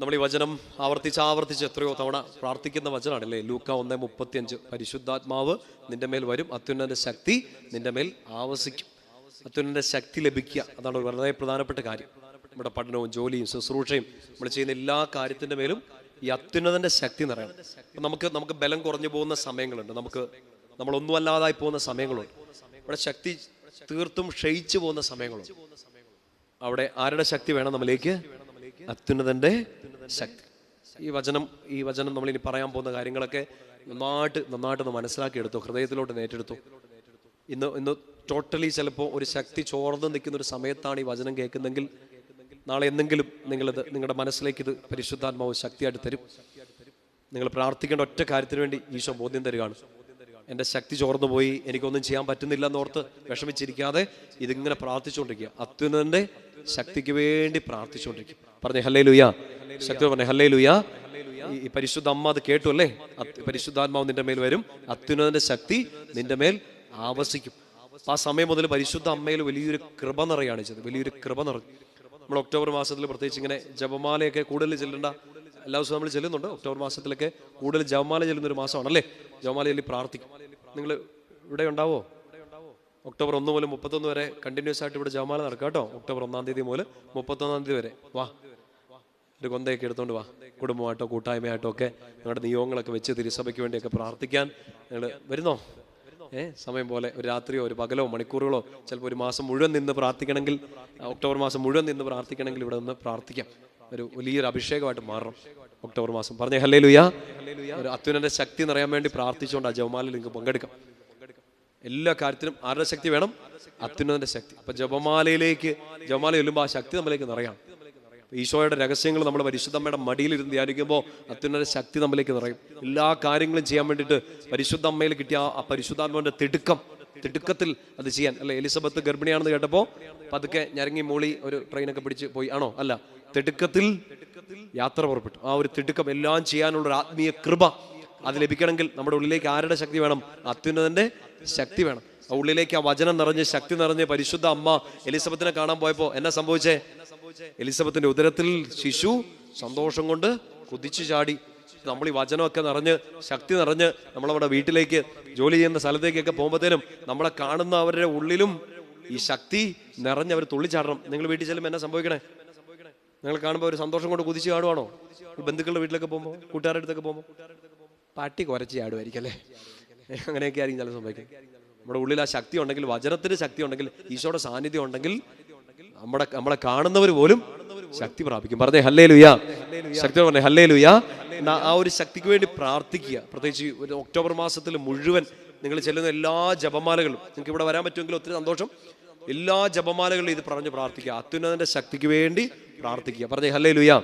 നമ്മൾ ഈ വചനം ആവർത്തിച്ച് ആവർത്തിച്ച് എത്രയോ തവണ പ്രാർത്ഥിക്കുന്ന വചനമാണല്ലേ? ലൂക്ക ഒന്ന് മുപ്പത്തിയഞ്ച്. പരിശുദ്ധാത്മാവ് നിന്റെ മേൽ വരും. അത്യുന്നതന്റെ ശക്തി നിന്റെ മേൽ ആവസിക്കും. അത്യുന്നതന്റെ ശക്തി ലഭിക്കുക. അതാണ് വളരെ പ്രധാനപ്പെട്ട കാര്യം. നമ്മുടെ പഠനവും ജോലിയും ശുശ്രൂഷയും നമ്മൾ ചെയ്യുന്ന എല്ലാ കാര്യത്തിന്റെ മേലും ഈ അത്യുന്നതന്റെ ശക്തി നിറയണം. അപ്പൊ നമുക്ക് നമുക്ക് ബലം കുറഞ്ഞു പോകുന്ന സമയങ്ങളുണ്ട്. നമുക്ക് നമ്മളൊന്നും അല്ലാതായി പോകുന്ന സമയങ്ങളുണ്ട്. നമ്മുടെ ശക്തി തീർത്തും ക്ഷയിച്ചു പോകുന്ന സമയങ്ങളുണ്ട്. അവിടെ ആരുടെ ശക്തി വേണം നമ്മളിലേക്ക്? അത്യുന്നതന്റെ ശക്തി ഈ വചനം ഈ വചനം നമ്മൾ ഇനി പറയാൻ പോകുന്ന കാര്യങ്ങളൊക്കെ നന്നായിട്ട് നന്നായിട്ടൊന്ന് മനസ്സിലാക്കിയെടുത്തു ഹൃദയത്തിലോട്ട് നേറ്റെടുത്തു ഇന്ന് ഇന്ന് ടോട്ടലി ചിലപ്പോൾ ഒരു ശക്തി ചോർന്ന് നിൽക്കുന്ന ഒരു സമയത്താണ് ഈ വചനം കേൾക്കുന്നെങ്കിൽ നാളെ എന്തെങ്കിലും നിങ്ങളിത് നിങ്ങളുടെ മനസ്സിലേക്ക് ഇത് പരിശുദ്ധാത്മാവ് ശക്തിയായിട്ട് തരും. നിങ്ങൾ പ്രാർത്ഥിക്കേണ്ട ഒറ്റ കാര്യത്തിന് വേണ്ടി ഈശോ ബോധ്യം തരികയാണ്. എന്റെ ശക്തി ചോർന്നു പോയി എനിക്കൊന്നും ചെയ്യാൻ പറ്റുന്നില്ല എന്നോർത്ത് വിഷമിച്ചിരിക്കാതെ ഇതിങ്ങനെ പ്രാർത്ഥിച്ചുകൊണ്ടിരിക്കുക. അത്യുനന്റെ ശക്തിക്ക് വേണ്ടി പ്രാർത്ഥിച്ചുകൊണ്ടിരിക്കും പറഞ്ഞേ ഹല്ലേ ലുയാ ശക്തി പറഞ്ഞേ ഹല്ലേ ലുയാ ഈ പരിശുദ്ധ അമ്മ അത് കേട്ടു അല്ലേ? പരിശുദ്ധാത്മാവ് നിന്റെ മേൽ വരും. അത്യുന്നതന്റെ ശക്തി നിന്റെ മേൽ ആവസിക്കും. ആ സമയം മുതൽ പരിശുദ്ധ അമ്മയിൽ വലിയൊരു കൃപ നിറയാണ് ചെയ്തത്. വലിയൊരു കൃപ നിറഞ്ഞു. നമ്മൾ ഒക്ടോബർ മാസത്തിൽ പ്രത്യേകിച്ച് ഇങ്ങനെ ജപമാലയൊക്കെ കൂടുതൽ ചെല്ലേണ്ട എല്ലാ ദിവസവും നമ്മൾ ചെല്ലുന്നുണ്ട്. ഒക്ടോബർ മാസത്തിലൊക്കെ കൂടുതൽ ജവമാല ചെല്ലുന്ന ഒരു മാസമാണല്ലേ? ജവമാലയിൽ ചൊല്ലി പ്രാർത്ഥിക്കും. നിങ്ങൾ ഇവിടെ ഉണ്ടാവോ? ഒക്ടോബർ ഒന്ന് മുതൽ മുപ്പത്തൊന്ന് വരെ കണ്ടിന്യൂസ് ആയിട്ട് ഇവിടെ ജവമാല നടക്കുക കേട്ടോ. ഒക്ടോബർ ഒന്നാം തീയതി മുതൽ മുപ്പത്തൊന്നാം തീയതി വരെ. വാ. ഒരു കൊന്തയൊക്കെ എടുത്തോണ്ട് വാ. കുടുംബമായിട്ടോ കൂട്ടായ്മയായിട്ടോ ഒക്കെ നിങ്ങളുടെ നിയോഗങ്ങളൊക്കെ വെച്ച് തിരുസഭയ്ക്ക് വേണ്ടിയൊക്കെ പ്രാർത്ഥിക്കാൻ നിങ്ങൾ വരുന്നോ? ഏ സമയം പോലെ ഒരു രാത്രിയോ ഒരു പകലോ മണിക്കൂറുകളോ ചിലപ്പോൾ ഒരു മാസം മുഴുവൻ നിന്ന് പ്രാർത്ഥിക്കണമെങ്കിൽ ഒക്ടോബർ മാസം മുഴുവൻ നിന്ന് പ്രാർത്ഥിക്കണമെങ്കിൽ ഇവിടെ നിന്ന് പ്രാർത്ഥിക്കാം. ഒരു വലിയൊരു അഭിഷേകമായിട്ട് മാറണം. ഒക്ടോബർ മാസം. പറഞ്ഞേ ഹല്ലേ ലുയാ ഒരു അത്യുനന്റെ ശക്തി നിറയാൻ വേണ്ടി പ്രാർത്ഥിച്ചുകൊണ്ട് ആ ജവമാലിൽ നിങ്ങൾക്ക് പങ്കെടുക്കാം. എല്ലാ കാര്യത്തിനും ആരുടെ ശക്തി വേണം? അത്യുന്നതന്റെ ശക്തി. അപ്പൊ ജപമാലയിലേക്ക് ജപമാല ചൊല്ലുമ്പോൾ ആ ശക്തി നമ്മളിലേക്ക് നിറയാം. ഈശോയുടെ രഹസ്യങ്ങൾ നമ്മുടെ പരിശുദ്ധമ്മയുടെ മടിയിലിരുന്ന് ധ്യാനിക്കുമ്പോൾ അത്യുന്നത ശക്തി നമ്മളിലേക്ക് നിറയും. എല്ലാ കാര്യങ്ങളും ചെയ്യാൻ വേണ്ടിയിട്ട് പരിശുദ്ധ അമ്മയിൽ കിട്ടിയ ആ- ആ പരിശുദ്ധാത്മാവിന്റെ തിടുക്കം തിടുക്കത്തിൽ അത് ചെയ്യാൻ. അല്ലെ എലിസബത്ത് ഗർഭിണിയാണെന്ന് കേട്ടപ്പോൾ പതുക്കെ ഞരങ്ങി മൂളി ഒരു ട്രെയിനൊക്കെ പിടിച്ച് പോയി. ആണോ? അല്ല. തിടുക്കത്തിൽ യാത്ര പുറപ്പെട്ടു. ആ ഒരു തിടുക്കം എല്ലാം ചെയ്യാനുള്ള ഒരു ആത്മീയ കൃപ അത് ലഭിക്കണമെങ്കിൽ നമ്മുടെ ഉള്ളിലേക്ക് ആരുടെ ശക്തി വേണം? അത്യുന്നതന്റെ ശക്തി വേണം. ആ ഉള്ളിലേക്ക് ആ വചനം നിറഞ്ഞ് ശക്തി നിറഞ്ഞ് പരിശുദ്ധ അമ്മ എലിസബത്തിനെ കാണാൻ പോയപ്പോ എന്നാ സംഭവിച്ചേ? എലിസബത്തിന്റെ ഉദരത്തിൽ ശിശു സന്തോഷം കൊണ്ട് കുതിച്ചു ചാടി. നമ്മൾ ഈ വചനമൊക്കെ നിറഞ്ഞ് ശക്തി നിറഞ്ഞ് നമ്മളവിടെ വീട്ടിലേക്ക് ജോലി ചെയ്യുന്ന സ്ഥലത്തേക്കൊക്കെ പോകുമ്പോഴത്തേനും നമ്മളെ കാണുന്ന അവരുടെ ഉള്ളിലും ഈ ശക്തി നിറഞ്ഞ് അവർ തുള്ളിച്ചാടണം. നിങ്ങൾ വീട്ടിൽ ചെല്ലുമ്പോൾ എന്നാ സംഭവിക്കണേ? നിങ്ങൾ കാണുമ്പോൾ ഒരു സന്തോഷം കൊണ്ട് കുതിച്ച് കാണുവാണോ ബന്ധുക്കളുടെ വീട്ടിലൊക്കെ പോകുമ്പോൾ കൂട്ടുകാരുടെ അടുത്തൊക്കെ പോകുമ്പോൾ പാട്ടി കുറച്ച് ചാടുമായിരിക്കും അല്ലേ? അങ്ങനെയൊക്കെ ആയിരിക്കും ചില സംഭവിക്കും. നമ്മുടെ ഉള്ളിൽ ആ ശക്തി ഉണ്ടെങ്കിൽ വചനത്തിന് ശക്തി ഉണ്ടെങ്കിൽ ഈശോയുടെ സാന്നിധ്യം ഉണ്ടെങ്കിൽ നമ്മുടെ നമ്മളെ കാണുന്നവർ പോലും ശക്തി പ്രാപിക്കും. പറഞ്ഞേ ഹല്ലേ ലുയാ ശക്തി പറഞ്ഞേ ഹല്ലേ ലുയാ ആ ഒരു ശക്തിക്ക് വേണ്ടി പ്രാർത്ഥിക്കുക. പ്രത്യേകിച്ച് ഒരു ഒക്ടോബർ മാസത്തിൽ മുഴുവൻ നിങ്ങൾ ചെല്ലുന്ന എല്ലാ ജപമാലകളും നിങ്ങൾക്ക് ഇവിടെ വരാൻ പറ്റുമെങ്കിൽ ഒത്തിരി സന്തോഷം. എല്ലാ ജപമാലകളിലും ഇത് പറഞ്ഞ് പ്രാർത്ഥിക്കുക. അത്യുന്നതന്റെ ശക്തിക്ക് വേണ്ടി പ്രാർത്ഥിക്കുക. പറഞ്ഞേ ഹല്ലേ ലുയാ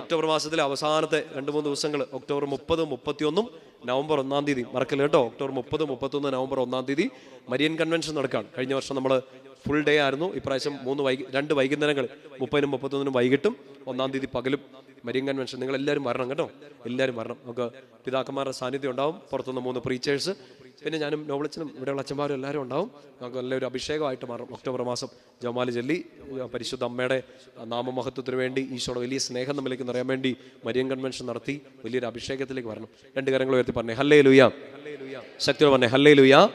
ഒക്ടോബർ മാസത്തിലെ അവസാനത്തെ രണ്ട് മൂന്ന് ദിവസങ്ങൾ ഒക്ടോബർ മുപ്പതും മുപ്പത്തിയൊന്നും നവംബർ ഒന്നാം തീയതി മറക്കല്ല കേട്ടോ? ഒക്ടോബർ മുപ്പത് മുപ്പത്തൊന്ന് നവംബർ ഒന്നാം തീയതി മരിയൻ കൺവെൻഷൻ നടക്കുകയാണ്. കഴിഞ്ഞ വർഷം നമ്മൾ ഫുൾ ഡേ ആയിരുന്നു. ഇപ്രാവശ്യം മൂന്ന് വൈകി രണ്ട് വൈകുന്നേരങ്ങൾ മുപ്പതിനും മുപ്പത്തൊന്നിനും വൈകിട്ടും ഒന്നാം തീയതി പകലും മരിയൻ കൺവെൻഷൻ നിങ്ങൾ എല്ലാവരും വരണം കേട്ടോ. എല്ലാവരും വരണം. നമുക്ക് പിതാക്കന്മാരുടെ സാന്നിധ്യം ഉണ്ടാവും. പുറത്തുനിന്ന് മൂന്ന് പ്രീച്ചേഴ്സ് പിന്നെ ഞാനും നോവളച്ചനും ഇവിടെയുള്ള അച്ഛന്മാരും എല്ലാവരും ഉണ്ടാവും. നമുക്ക് നല്ലൊരു അഭിഷേകമായിട്ട് മാറും ഒക്ടോബർ മാസം ജമാലി ജല്ലി പരിശുദ്ധ അമ്മയുടെ നാമമഹത്വത്തിന് വേണ്ടി ഈശോയുടെ വലിയ സ്നേഹം നമ്മിലേക്ക് നിറയാൻ വേണ്ടി മരിയൻ കൺവെൻഷൻ നടത്തി വലിയൊരു അഭിഷേകത്തിലേക്ക് വരണം. രണ്ട് കാര്യങ്ങൾ ഉയർത്തി പറഞ്ഞേ. ഹല്ലേ ലുയാ ശക്തിയോട് പറഞ്ഞേ ഹല്ലേ ലുയാ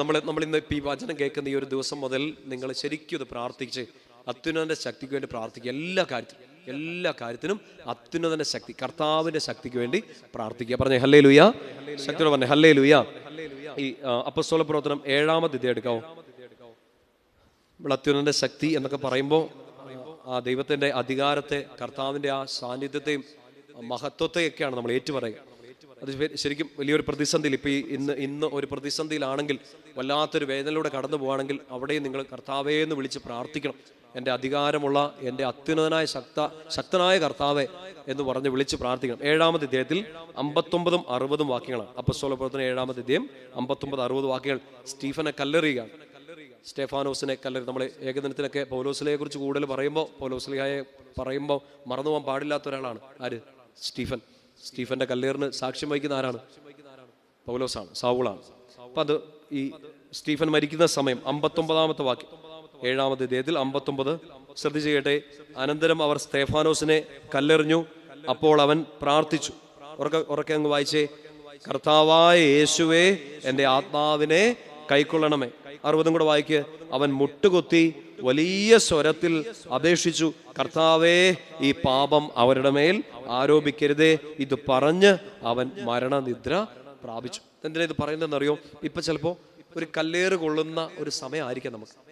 നമ്മൾ നമ്മൾ ഇന്ന് ഈ വചനം കേൾക്കുന്ന ഈ ഒരു ദിവസം മുതൽ നിങ്ങൾ ശരിക്കും ഇത് പ്രാർത്ഥിച്ച് അത്യുന്നതന്റെ ശക്തിക്ക് വേണ്ടി പ്രാർത്ഥിക്കുക. എല്ലാ കാര്യത്തിലും. എല്ലാ കാര്യത്തിനും അത്യുന്നതന്റെ ശക്തി കർത്താവിന്റെ ശക്തിക്ക് വേണ്ടി പ്രാർത്ഥിക്കുക. പറഞ്ഞേ ഹല്ലേ ലുയാ ശക്തിയോട് പറഞ്ഞേ ഹല്ലേ ലുയാ ഈ അപ്പസ്തോല പ്രവർത്തനം ഏഴാമത് ഇത് എടുക്കാവോ? അത്യുന്നതന്റെ ശക്തി എന്നൊക്കെ പറയുമ്പോൾ ആ ദൈവത്തിന്റെ അധികാരത്തെ കർത്താവിന്റെ ആ സാന്നിധ്യത്തെയും മഹത്വത്തെയൊക്കെയാണ് നമ്മൾ ഏറ്റുപറയുക. അത് ശരി- ശരിക്കും വലിയൊരു പ്രതിസന്ധിയിൽ ഇപ്പൊ ഈ ഇന്ന് ഇന്ന് ഒരു പ്രതിസന്ധിയിലാണെങ്കിൽ വല്ലാത്തൊരു വേദനയിലൂടെ കടന്നു പോവുകയാണെങ്കിൽ അവിടെയും നിങ്ങൾ കർത്താവേ എന്ന് വിളിച്ച് പ്രാർത്ഥിക്കണം. എന്റെ അധികാരമുള്ള എന്റെ അത്യുന്നതനായ ശക്ത ശക്തനായ കർത്താവെ എന്ന് പറഞ്ഞ് വിളിച്ച് പ്രാർത്ഥിക്കണം. ഏഴാമത്തെ ഇദ്ദേഹത്തിൽ അമ്പത്തൊമ്പതും അറുപതും വാക്യങ്ങളാണ്. അപ്പസ്തോല പ്രവർത്തനം ഏഴാമത്തെ ഇദ്ദേഹം അമ്പത്തൊമ്പത് അറുപത് വാക്യങ്ങൾ സ്റ്റീഫനെ കല്ലെറിയുകയാണ്. സ്റ്റെഫാനോസിനെ കല്ലെറി നമ്മൾ ഏകദിനത്തിലൊക്കെ പൗലോസ്ലിയെ കുറിച്ച് കൂടുതൽ പറയുമ്പോൾ പൗലോസ്ലിഹായെ പറയുമ്പോൾ മറന്നു പോകാൻ പാടില്ലാത്ത ഒരാളാണ്. ആര്? സ്റ്റീഫൻ. സ്റ്റീഫന്റെ കല്ലേറിന് സാക്ഷ്യം വഹിക്കുന്ന ആരാണ്? പൗലോസാണ് സാവുളാണ്. അപ്പൊ അത് ഈ സ്റ്റീഫൻ മരിക്കുന്ന സമയം അമ്പത്തൊമ്പതാമത്തെ വാക്യം. ഏഴാമത് ഇദ്ദേഹത്തിൽ അമ്പത്തൊമ്പത്. ശ്രദ്ധിച്ചു കേട്ടെ അനന്തരം അവർ സ്തേഫാനോസിനെ കല്ലെറിഞ്ഞു. അപ്പോൾ അവൻ പ്രാർത്ഥിച്ചു. ഉറക്കെ അങ്ങ് വായിച്ചേ. കർത്താവായ യേശുവേ എന്റെ ആത്മാവിനെ കൈക്കൊള്ളണമേ. അറുപതും കൂടെ വായിക്ക്. അവൻ മുട്ടുകൊത്തി വലിയ സ്വരത്തിൽ അപേക്ഷിച്ചു. കർത്താവേ ഈ പാപം അവരുടെ മേൽ ആരോപിക്കരുതേ. ഇത് പറഞ്ഞ് അവൻ മരണനിദ്ര പ്രാപിച്ചു. എന്തിനാ ഇത് പറയുന്നതെന്നറിയോ? ഇപ്പൊ ചിലപ്പോ ഒരു കല്ലേറ് കൊള്ളുന്ന ഒരു സമയമായിരിക്കാം നമുക്ക്.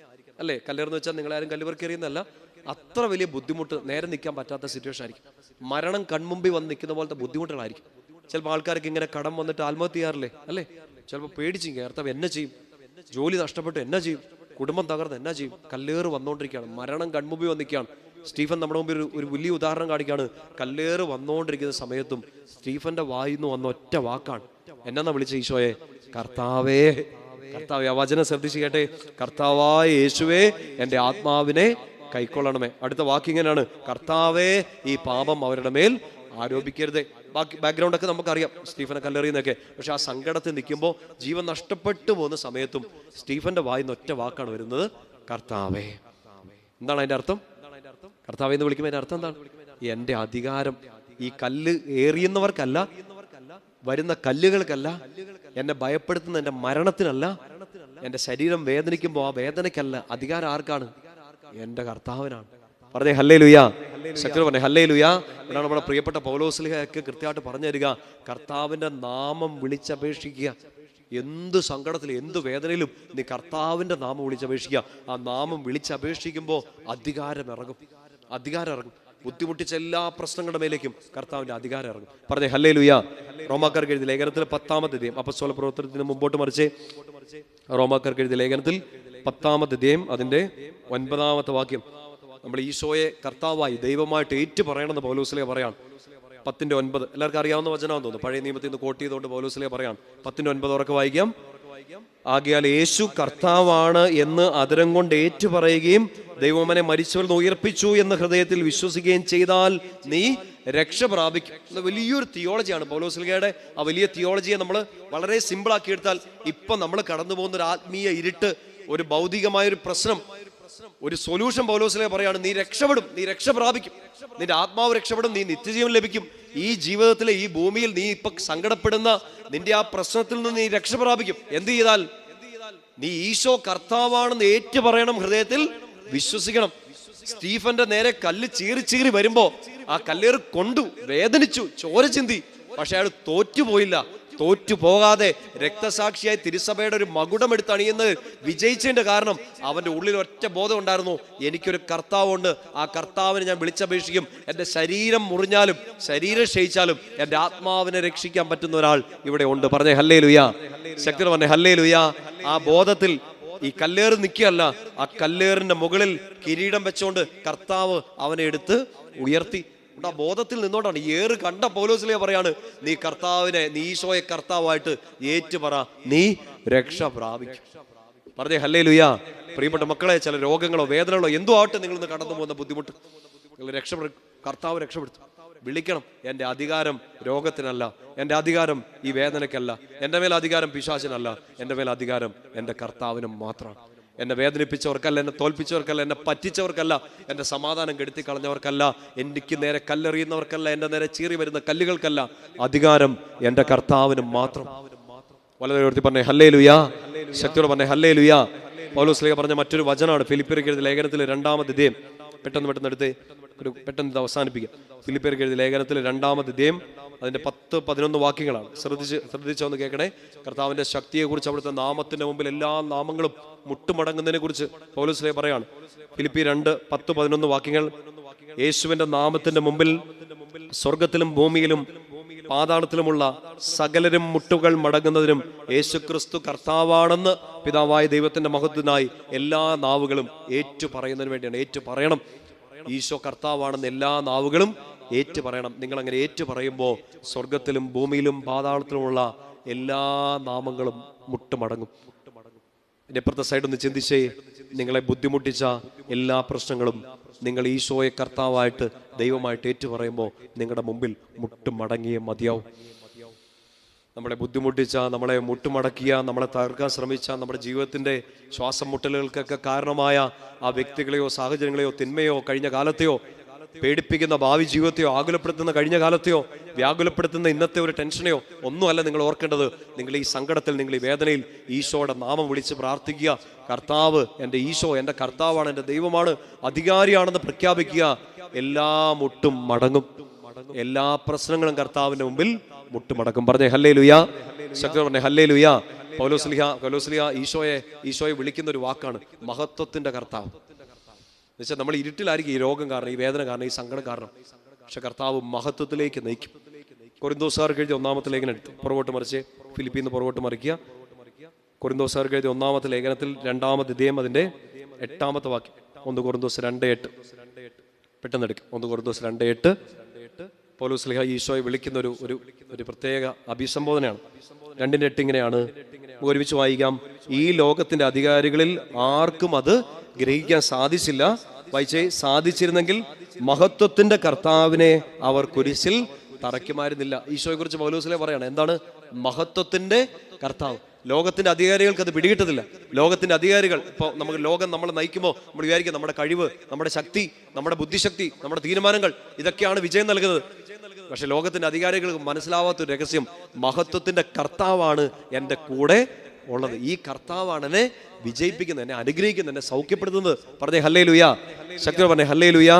അല്ലേ? കല്ലേറെന്ന് വെച്ചാൽ നിങ്ങളാരും കല്ലുപെറുക്കി എറിയുന്നതല്ല. അത്ര വലിയ ബുദ്ധിമുട്ട് നേരെ നിൽക്കാൻ പറ്റാത്ത സിറ്റുവേഷൻ ആയിരിക്കും. മരണം കൺമുമ്പിൽ വന്ന് നിൽക്കുന്ന പോലത്തെ ബുദ്ധിമുട്ടുകളായിരിക്കും. ചിലപ്പോൾ ആൾക്കാർക്ക് ഇങ്ങനെ കടം വന്നിട്ട് ആത്മഹത്യ ചെയ്യാറില്ലേ? അല്ലേ? ചിലപ്പോൾ പേടിച്ചു കർത്താവ് എന്നെ ചെയ്യും. ജോലി നഷ്ടപ്പെട്ടു എന്നെ ചെയ്യും. കുടുംബം തകർന്ന് എന്നാ ചെയ്യും. കല്ലേറ് വന്നുകൊണ്ടിരിക്കുകയാണ് മരണം കൺമുമ്പിൽ വന്നിരിക്കുകയാണ് സ്റ്റീഫൻ നമ്മുടെ മുമ്പിൽ ഒരു ഒരു വലിയ ഉദാഹരണം കാണിക്കുകയാണ്. കല്ലേറ് വന്നുകൊണ്ടിരിക്കുന്ന സമയത്തും സ്റ്റീഫന്റെ വായിന്ന് വന്ന ഒറ്റ വാക്കാണ്. എന്നാ വിളിച്ച ഈശോയെ? കർത്താവേ കർത്താവെ ആ വചനം ശ്രദ്ധിച്ച് കേട്ടെ കർത്താവായ യേശുവേ എന്റെ ആത്മാവിനെ കൈക്കൊള്ളണമേ. അടുത്ത വാക്ക് ഇങ്ങനെയാണ്. കർത്താവേ ഈ പാപം അവരുടെ മേൽ ആരോപിക്കരുതേ. ബാക്കി ബാക്ക്ഗ്രൗണ്ട് ഒക്കെ നമുക്കറിയാം. സ്റ്റീഫനെ കല്ലെറിയുന്നൊക്കെ പക്ഷെ ആ സങ്കടത്തിൽ നിൽക്കുമ്പോൾ ജീവൻ നഷ്ടപ്പെട്ടു പോകുന്ന സമയത്തും സ്റ്റീഫന്റെ വായിന്ന് ഒറ്റ വാക്കാണ് വരുന്നത് കർത്താവേ. എന്താണ് അതിന്റെ അർത്ഥം? കർത്താവേ എന്ന് വിളിക്കുമ്പോൾ അതിന്റെ അർത്ഥം എന്താണ്? എന്റെ അധികാരം ഈ കല്ല് ഏറിയുന്നവർക്കല്ല വരുന്ന കല്ലുകൾക്കല്ല എന്നെ ഭയപ്പെടുത്തുന്ന എന്റെ മരണത്തിനല്ല എന്റെ ശരീരം വേദനിക്കുമ്പോൾ ആ വേദനയ്ക്കല്ല അധികാരം ആർക്കാണ്? എന്റെ കർത്താവിനാണ്. പറഞ്ഞേ ഹല്ലേ ലുയാ ശക്തി പറഞ്ഞേ ഹല്ലേ ലുയാ എന്നാണ് നമ്മുടെ പ്രിയപ്പെട്ട പൗലോസ്ലിഹയൊക്കെ കൃത്യമായിട്ട് പറഞ്ഞു തരിക. കർത്താവിന്റെ നാമം വിളിച്ചപേക്ഷിക്കുക. എന്ത് സങ്കടത്തിൽ എന്ത് വേദനയിലും നീ കർത്താവിന്റെ നാമം വിളിച്ചപേക്ഷിക്കുക. ആ നാമം വിളിച്ചപേക്ഷിക്കുമ്പോൾ അധികാരം ഇറങ്ങും. അധികാരം ഇറങ്ങും. ബുദ്ധിമുട്ടിച്ച എല്ലാ പ്രശ്നങ്ങളുടെ മേലേക്കും കർത്താവിന്റെ അധികാരം ഇറങ്ങും. പറഞ്ഞേ ഹല്ലേ ലുയാ റോമാക്കാർക്ക് എഴുതി ലേഖനത്തിൽ പത്താമത്തെ ദേയം അപ്പസ്വല പ്രവർത്തനത്തിന് മുമ്പോട്ട് മറിച്ച്. റോമാക്കാർക്ക് എഴുതി ലേഖനത്തിൽ പത്താമത്തെ ദേയം അതിന്റെ ഒൻപതാമത്തെ വാക്യം. നമ്മൾ ഈശോയെ കർത്താവായി ദൈവമായിട്ട് ഏറ്റു പറയണമെന്ന് പൗലോസിലെ പറയാം പത്തിന്റെ ഒൻപത്. എല്ലാവർക്കും അറിയാവുന്ന വചനമാണെന്ന് തോന്നുന്നു. പഴയ നിയമത്തിൽ നിന്ന് കോട്ട് ചെയ്തുകൊണ്ട് പൗലോസിലെ പറയാം പത്തിന്റെ ഒൻപത് ഉറക്കെ വായിക്കാം. ആകിയാൽ യേശു കർത്താവാണ് എന്ന് അതരം കൊണ്ട് ഏറ്റു പറയുകയും ദൈവമനെ മരിച്ചവർ ഉയർപ്പിച്ചു എന്ന് ഹൃദയത്തിൽ വിശ്വസിക്കുകയും ചെയ്താൽ നീ രക്ഷ പ്രാപിക്കും. വലിയൊരു തിയോളജിയാണ് പൗലോസ്ലിഗയുടെ ആ വലിയ തിയോളജിയെ നമ്മൾ വളരെ സിമ്പിൾ ആക്കി എടുത്താൽ ഇപ്പൊ നമ്മൾ കടന്നു പോകുന്ന ഒരു ആത്മീയ ഇരുട്ട് ഒരു ഭൗതികമായ ഒരു പ്രശ്നം ഒരു സൊല്യൂഷൻ പൗലോസിലെ പറയാണ് നീ രക്ഷപ്പെടും നീ രക്ഷ പ്രാപിക്കും. നിന്റെ ആത്മാവ് രക്ഷപ്പെടും നീ നിത്യജീവൻ ലഭിക്കും. ഈ ജീവിതത്തിലെ ഈ ഭൂമിയിൽ നീ ഇപ്പൊ സങ്കടപ്പെടുന്ന നിന്റെ ആ പ്രശ്നത്തിൽ നിന്ന് നീ രക്ഷ പ്രാപിക്കും. എന്ത് ചെയ്താൽ? നീ ഈശോ കർത്താവാണെന്ന് ഏറ്റു പറയണം ഹൃദയത്തിൽ. വിശ്വസിക്കണം. സ്റ്റീഫന്റെ നേരെ കല്ല് ചീറി ചീറി വരുമ്പോ ആ കല്ലേറ് കൊണ്ടു വേദനിച്ചു ചോര ചിന്തി. പക്ഷെ അയാൾ തോറ്റുപോയില്ല. തോറ്റു പോകാതെ രക്തസാക്ഷിയായി തിരുസഭയുടെ ഒരു മകുടമെടുത്ത് അണിയുന്നത് വിജയിച്ചതിന്റെ കാരണം അവന്റെ ഉള്ളിൽ ഒറ്റ ബോധം ഉണ്ടായിരുന്നു. എനിക്കൊരു കർത്താവുണ്ട്. ആ കർത്താവിനെ ഞാൻ വിളിച്ചപേക്ഷിക്കും. എന്റെ ശരീരം മുറിഞ്ഞാലും ശരീരം ക്ഷയിച്ചാലും എന്റെ ആത്മാവിനെ രക്ഷിക്കാൻ പറ്റുന്ന ഒരാൾ ഇവിടെ ഉണ്ട്. പറഞ്ഞേ ഹല്ലേ ലുയാ ശക്തി പറഞ്ഞേ ഹല്ലേ ലുയാ ആ ബോധത്തിൽ ഈ കല്ലേറ് നിൽക്കുകയല്ല ആ കല്ലേറിന്റെ മുകളിൽ കിരീടം വെച്ചുകൊണ്ട് കർത്താവ് അവനെ എടുത്ത് ഉയർത്തി. ആ ബോധത്തിൽ നിന്നോണ്ടാണ് ഏറ് കണ്ട പൗലോസിലെ പറയാണ് നീ കർത്താവിനെ നീ ഈശോയെ കർത്താവായിട്ട് ഏറ്റു പറ നീ രക്ഷ പ്രാപിക്കും. പറഞ്ഞേ ഹല്ലേ ലുയാ പ്രിയപ്പെട്ട മക്കളെ ചില രോഗങ്ങളോ വേദനകളോ എന്തോ ആവട്ടെ നിങ്ങൾ ഇന്ന് കടന്നു പോകുന്ന ബുദ്ധിമുട്ട്. നിങ്ങൾ രക്ഷപ്പെടു കർത്താവ് രക്ഷപ്പെടുത്തും. വിളിക്കണം. എന്റെ അധികാരം രോഗത്തിനല്ല. എന്റെ അധികാരം ഈ വേദനയ്ക്കല്ല. എന്റെ മേൽ അധികാരം പിശാചിനല്ല. എന്റെ മേൽ അധികാരം എന്റെ കർത്താവിനും മാത്രമാണ്. എന്നെ വേദനിപ്പിച്ചവർക്കല്ല എന്നെ തോൽപ്പിച്ചവർക്കല്ല എന്നെ പറ്റിച്ചവർക്കല്ല എന്റെ സമാധാനം കെടുത്തി കളഞ്ഞവർക്കല്ല എനിക്ക് നേരെ കല്ലെറിയുന്നവർക്കല്ല എന്റെ നേരെ ചീറി വരുന്ന കല്ലുകൾക്കല്ല അധികാരം എന്റെ കർത്താവിനും മാത്രം. വളരെ ഉയർത്തി പറഞ്ഞേ ഹല്ലേ ലുയാ ശക്തിയോട് പറഞ്ഞേ ഹല്ലേ ലുയാ പൗലോസ്ലിക പറഞ്ഞ മറ്റൊരു വചനമാണ് ഫിലിപ്പിയർക്ക് ലേഖനത്തിലെ രണ്ടാമത് ദേയം പെട്ടെന്ന് പെട്ടെന്ന് എടുത്ത് ഒരു പെട്ടെന്ന് അവസാനിപ്പിക്കുക ഫിലിപ്പിയർക്ക് ലേഖനത്തിലെ രണ്ടാമത് ഇദ്ദേഹം അതിന്റെ പത്ത് പതിനൊന്ന് വാക്യങ്ങളാണ്. ശ്രദ്ധിച്ച് ശ്രദ്ധിച്ചൊന്ന് കേൾക്കണേ. കർത്താവിന്റെ ശക്തിയെക്കുറിച്ച് അവിടുത്തെ നാമത്തിന്റെ മുമ്പിൽ എല്ലാ നാമങ്ങളും മുട്ടുമടങ്ങുന്നതിനെ കുറിച്ച് പൗലോസ്ലിക പറയാണ്. ഫിലിപ്പി രണ്ട് പത്ത് പതിനൊന്ന് വാക്യങ്ങൾ. യേശുവിന്റെ നാമത്തിന്റെ മുമ്പിൽ സ്വർഗത്തിലും ഭൂമിയിലും പാതാളത്തിലുമുള്ള സകലരും മുട്ടുകൾ മടങ്ങുന്നതിനും യേശുക്രിസ്തു കർത്താവാണെന്ന് പിതാവായ ദൈവത്തിന്റെ മഹത്വത്തിനായി എല്ലാ നാവുകളും ഏറ്റു പറയുന്നതിന് വേണ്ടിയാണ്. ഏറ്റു പറയണം ഈശോ കർത്താവാണെന്ന് എല്ലാ നാവുകളും ഏറ്റു പറയണം നിങ്ങൾ അങ്ങനെ ഏറ്റു പറയുമ്പോൾ സ്വർഗത്തിലും ഭൂമിയിലും പാതാളത്തിലുമുള്ള എല്ലാ നാമങ്ങളും മുട്ടുമടങ്ങും. എന്റെ അപ്പുറത്തെ സൈഡ് ഒന്ന് ചിന്തിച്ചേ. നിങ്ങളെ ബുദ്ധിമുട്ടിച്ച എല്ലാ പ്രശ്നങ്ങളും നിങ്ങൾ ഈശോയെ കർത്താവായിട്ട് ദൈവമായിട്ട് ഏറ്റു പറയുമ്പോൾ നിങ്ങളുടെ മുമ്പിൽ മുട്ടുമടങ്ങിയ മതിയാവും. നമ്മളെ ബുദ്ധിമുട്ടിച്ച നമ്മളെ മുട്ടുമടക്കിയ നമ്മളെ തകർക്കാൻ ശ്രമിച്ച നമ്മുടെ ജീവിതത്തിന്റെ ശ്വാസം മുട്ടലുകൾക്കൊക്കെ കാരണമായ ആ വ്യക്തികളെയോ സാഹചര്യങ്ങളെയോ തിന്മയോ കഴിഞ്ഞ കാലത്തെയോ പേടിപ്പിക്കുന്ന ഭാവി ജീവിതത്തെയോ ആകുലപ്പെടുത്തുന്ന കഴിഞ്ഞ കാലത്തെയോ വ്യാകുലപ്പെടുത്തുന്ന ഇന്നത്തെ ഒരു ടെൻഷനെയോ ഒന്നുമല്ല നിങ്ങൾ ഓർക്കേണ്ടത്. നിങ്ങൾ ഈ സങ്കടത്തിൽ നിങ്ങൾ ഈ വേദനയിൽ ഈശോയുടെ നാമം വിളിച്ച് പ്രാർത്ഥിക്കുക. കർത്താവ് എന്റെ ഈശോ എന്റെ കർത്താവാണ് എന്റെ ദൈവമാണ് അധികാരിയാണെന്ന് പ്രഖ്യാപിക്കുക. എല്ലാ മുട്ടും മടങ്ങും. എല്ലാ പ്രശ്നങ്ങളും കർത്താവിന്റെ മുമ്പിൽ മുട്ടുമടക്കും പറഞ്ഞേ ഹല്ലേ ലുയാ ശക്തി പറഞ്ഞേ ഹല്ലേ ലുയാ പൗലോസ്ലിഹ പൗലോസ്ലിഹ ഈശോയെ ഈശോയെ വിളിക്കുന്ന ഒരു വാക്കാണ് മഹത്വത്തിന്റെ കർത്താവ്. എന്നുവെച്ചാൽ നമ്മൾ ഇരുട്ടിലായിരിക്കും ഈ രോഗം കാരണം ഈ വേദന കാരണം ഈ സങ്കടം കാരണം. പക്ഷെ കർത്താവ് മഹത്വത്തിലേക്ക് നയിക്കും. കൊരിന്തോസാർക്ക് എഴുതിയ ഒന്നാമത്തെ ലേഖനം എടുത്തു. പുറകോട്ട് മറിച്ച് ഫിലിപ്പീന്ന് പുറകോട്ട് മറിക്കുക. കൊരിന്തോസാർക്ക് എഴുതിയ ഒന്നാമത്തെ ലേഖനത്തിൽ രണ്ടാമത്തെ ഇതേം അതിന്റെ എട്ടാമത്തെ വാക്യം. ഒന്ന് കൊറിന്തോസ് രണ്ട് എട്ട്. പെട്ടെന്ന് എടുക്കും. ഒന്ന് കൊറിന്തോസ് രണ്ട് എട്ട്. പൗലോസ് ലിഹ ഈശോയെ വിളിക്കുന്ന ഒരു ഒരു പ്രത്യേക അഭിസംബോധനയാണ്. രണ്ടിന്റെ എട്ട് ഇങ്ങനെയാണ്. ഒരുമിച്ച് വായിക്കാം. ഈ ലോകത്തിന്റെ അധികാരികളിൽ ആർക്കും അത് ഗ്രഹിക്കാൻ സാധിച്ചില്ല. വായിച്ചേ സാധിച്ചിരുന്നെങ്കിൽ മഹത്വത്തിന്റെ കർത്താവിനെ അവർ കുരിശിൽ തറയ്ക്കുമായിരുന്നില്ല. ഈശോയെ കുറിച്ച് പൗലോസിലെ പറയാണ് എന്താണ്? മഹത്വത്തിന്റെ കർത്താവ്. ലോകത്തിന്റെ അധികാരികൾക്ക് അത് പിടികിട്ടതില്ല ലോകത്തിന്റെ അധികാരികൾ ഇപ്പോൾ നമുക്ക് ലോകം നമ്മളെ നയിക്കുമ്പോൾ നമ്മൾ വിചാരിക്കും നമ്മുടെ കഴിവ് നമ്മുടെ ശക്തി നമ്മുടെ ബുദ്ധിശക്തി നമ്മുടെ തീരുമാനങ്ങൾ ഇതൊക്കെയാണ് വിജയം നൽകുന്നത്. പക്ഷെ ലോകത്തിന്റെ അധികാരികൾക്ക് മനസ്സിലാവാത്ത രഹസ്യം മഹത്വത്തിന്റെ കർത്താവാണ് എന്റെ കൂടെ ഉള്ളത്. ഈ കർത്താവാണ് എന്നെ വിജയിപ്പിക്കുന്നത് എന്നെ അനുഗ്രഹിക്കുന്നത് എന്നെ സൗഖ്യപ്പെടുത്തുന്നത്. പറഞ്ഞേ ഹല്ലേ ലുയാ ശക്തി പറഞ്ഞേ ഹല്ലേ ലുയാ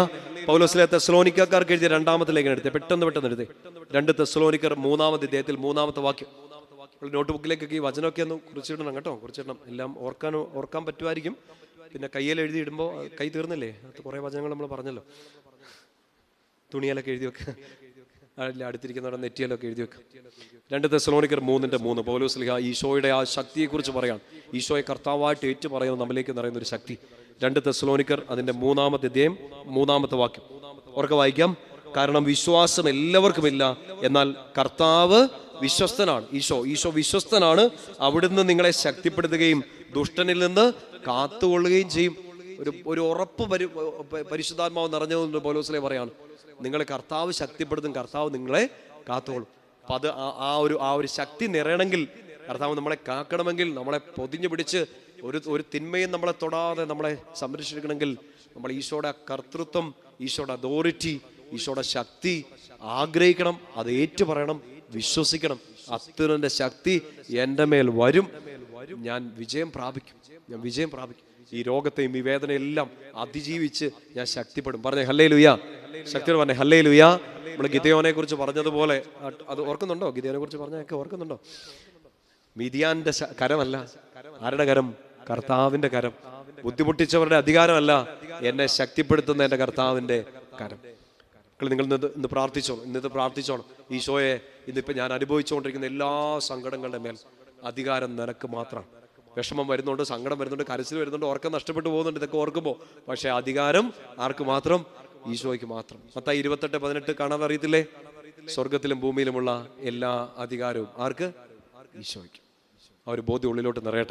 പൗലോസിലെ തെസ്ലോനിക്കാർക്ക് എഴുതിയ രണ്ടാമത്തെ ലേഖനം എടുത്തേ. പെട്ടെന്ന് പെട്ടെന്ന് എടുത്തേ. രണ്ട് തെസ്ലോനിക്കർ മൂന്നാമത്തെ ഇദ്ദേഹത്തിൽ മൂന്നാമത്തെ വാക്യം. നോട്ട് ബുക്കിലേക്കൊക്കെ ഈ വചനമൊക്കെ ഒന്ന് കുറിച്ചിടണം കേട്ടോ. കുറിച്ചിടണം എല്ലാം ഓർക്കാൻ ഓർക്കാൻ പറ്റുമായിരിക്കും. പിന്നെ കയ്യിൽ എഴുതിയിടുമ്പോൾ കൈ തീർന്നില്ലേ? കുറേ വചനങ്ങൾ നമ്മൾ പറഞ്ഞല്ലോ. തുണിയാലൊക്കെ എഴുതി വെക്കുക അല്ല അടുത്തിരിക്കുന്നവരുടെ നെറ്റിയിലൊക്കെ എഴുതി വെക്കുക രണ്ട് തെസലോണിക്കർ മൂന്നിന്റെ മൂന്ന്. പൗലോസ് ലിഹ ഈശോയുടെ ആ ശക്തിയെക്കുറിച്ച് പറയാം ഈശോയെ കർത്താവായിട്ട് ഏറ്റു പറയുന്നത് നമ്മളിലേക്ക് നിറയുന്ന ഒരു ശക്തി. രണ്ട് തെസലോണിക്കർ അതിന്റെ മൂന്നാമത്തെ അധ്യായം മൂന്നാമത്തെ വാക്യം. ഉറക്കെ വായിക്കാം. കാരണം വിശ്വാസം എല്ലാവർക്കുമില്ല. എന്നാൽ കർത്താവ് വിശ്വസ്തനാണ്. ഈശോ ഈശോ വിശ്വസ്തനാണ്. അവിടുന്ന് നിങ്ങളെ ശക്തിപ്പെടുത്തുകയും ദുഷ്ടനിൽ നിന്ന് കാത്തുകൊള്ളുകയും ചെയ്യും. ഒരു ഒരു ഉറപ്പ് പരി പരിശുദ്ധാത്മാവ് നിറഞ്ഞതുകൊണ്ട് പോലോസിലെ പറയാണ്. നിങ്ങളെ കർത്താവ് ശക്തിപ്പെടുത്തും കർത്താവ് നിങ്ങളെ കാത്തുകൊള്ളും അപ്പൊ അത് ആ- ഒരു ആ ഒരു ശക്തി നിറയണമെങ്കിൽ കർത്താവ് നമ്മളെ കാക്കണമെങ്കിൽ നമ്മളെ പൊതിഞ്ഞു പിടിച്ച് ഒരു ഒരു തിന്മയും നമ്മളെ തൊടാതെ നമ്മളെ സംരക്ഷിക്കണമെങ്കിൽ നമ്മൾ ഈശോയുടെ കർത്തൃത്വം ഈശോയുടെ അതോറിറ്റി ഈശോയുടെ ശക്തി ആഗ്രഹിക്കണം അത് ഏറ്റു പറയണം വിശ്വസിക്കണം. അത്തുനന്റെ ശക്തി എന്റെ മേൽ വരും. ഞാൻ വിജയം പ്രാപിക്കും. ഞാൻ വിജയം പ്രാപിക്കും. ഈ രോഗത്തെയും ഈ വേദനയെല്ലാം അതിജീവിച്ച് ഞാൻ ശക്തിപ്പെടും. പറഞ്ഞേ ഹല്ലേ ലുയാ ശക്തി പറഞ്ഞേ ഹല്ലേ ലുയാ നമ്മൾ ഗിതയോനെ കുറിച്ച് പറഞ്ഞതുപോലെ അത് ഓർക്കുന്നുണ്ടോ? ഗിതയോനെ കുറിച്ച് പറഞ്ഞൊക്കെ ഓർക്കുന്നുണ്ടോ മിതിയാന്റെ കരമല്ല. ആരുടെ കരം? കർത്താവിന്റെ കരം? ബുദ്ധിമുട്ടിച്ചവരുടെ അധികാരമല്ല. എന്നെ ശക്തിപ്പെടുത്തുന്ന എന്റെ കർത്താവിന്റെ കരം. നിങ്ങൾ ഇന്ന് ഇന്ന് പ്രാർത്ഥിച്ചോണം ഇന്നത്തെ പ്രാർത്ഥിച്ചോണം ഈശോയെ ഇന്നിപ്പോൾ ഞാൻ അനുഭവിച്ചുകൊണ്ടിരിക്കുന്ന എല്ലാ സങ്കടങ്ങളുടെ മേൽ അധികാരം നിനക്ക് മാത്രമാണ് വിഷമം വരുന്നുണ്ട് സങ്കടം വരുന്നുണ്ട് കരച്ചിൽ വരുന്നുണ്ട് ഉറക്കം നഷ്ടപ്പെട്ടു പോകുന്നുണ്ട്. ഇതൊക്കെ ഓർക്കുമ്പോൾ പക്ഷേ അധികാരം ആർക്ക് മാത്രം? ഈശോയ്ക്ക് മാത്രം. മത്തായി ഇരുപത്തെട്ട് പതിനെട്ട് കാണാൻ അറിയത്തില്ലേ? സ്വർഗത്തിലും ഭൂമിയിലുമുള്ള എല്ലാ അധികാരവും ആർക്ക്? ഈശോയ്ക്ക്. ആ ഒരു ബോധ്യം ഉള്ളിലോട്ട് നിറയട്ടെ.